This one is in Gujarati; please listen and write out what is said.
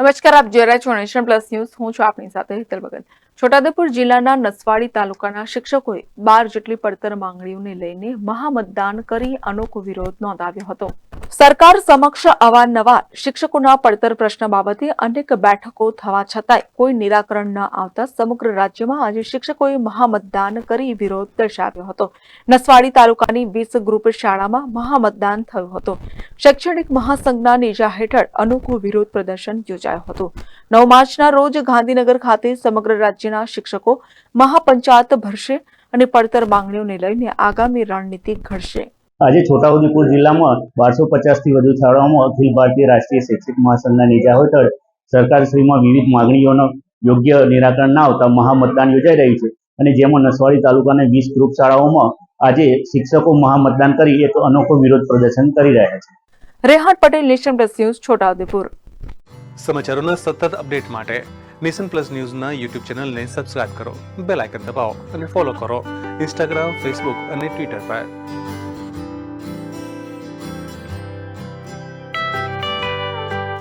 નમસ્કાર, આપ જોઈ રહ્યા છો નેશન પ્લસ ન્યૂઝ. હું છું આપની સાથે હિતલ ભગત. છોટાઉદેપુર જિલ્લાના નસવાડી તાલુકાના શિક્ષકોએ બાર જેટલી પડતર માંગણીઓને લઈને મહામતદાન કરી અનોખો વિરોધ નોંધાવ્યો હતો. સરકાર સમક્ષ અવારનવાર શિક્ષકોના પડતર પ્રશ્ન બાબતે અનેક બેઠકો થવા છતાંય કોઈ નિરાકરણ ન આવતા સમગ્ર રાજ્યમાં આજે શિક્ષકોએ મહામતદાન કરી વિરોધ દર્શાવ્યો હતો. નસવાડી તાલુકાની વીસ ગ્રુપ શાળામાં મહામતદાન થયું હતું. શૈક્ષણિક મહાસંઘના નેજા હેઠળ અનોખું વિરોધ પ્રદર્શન યોજાયું હતું. નવ માર્ચના રોજ ગાંધીનગર ખાતે સમગ્ર રાજ્યના શિક્ષકો મહાપંચાયત ભરશે અને પડતર માંગણીઓને લઈને આગામી રણનીતિ ઘડશે. આજે છોટાઉદેપુર જિલ્લામાં બારસો પચાસથી વધુ શાળાઓમાં અખિલ ભારતીય રાષ્ટ્રીય શૈક્ષિક મહાસંઘના નેજા હેઠળ સરકારશ્રીમાં વિવિધ માગણીઓનો યોગ્ય નિરાકરણ ના આવતા મહામતદાન યોજાઈ રહ્યું છે. અને જેમાં નસવાડી તાલુકાના વીસ ગ્રુપ શાળાઓમાં આજે શિક્ષકો મહામતદાન કરી એક અનોખો વિરોધ પ્રદર્શન કરી રહ્યા છે. Rehan Patel nation plus news Chhota Udepur. સમાચારોના સતત અપડેટ માટે નેશન પ્લસ ન્યૂઝના યુટ્યુબ ચેનલને સબસ્ક્રાઇબ કરો બેલ આઇકન દબાવો અને ફોલો કરો ઇન્સ્ટાગ્રામ ફેસબુક અને ટ્વિટર પર.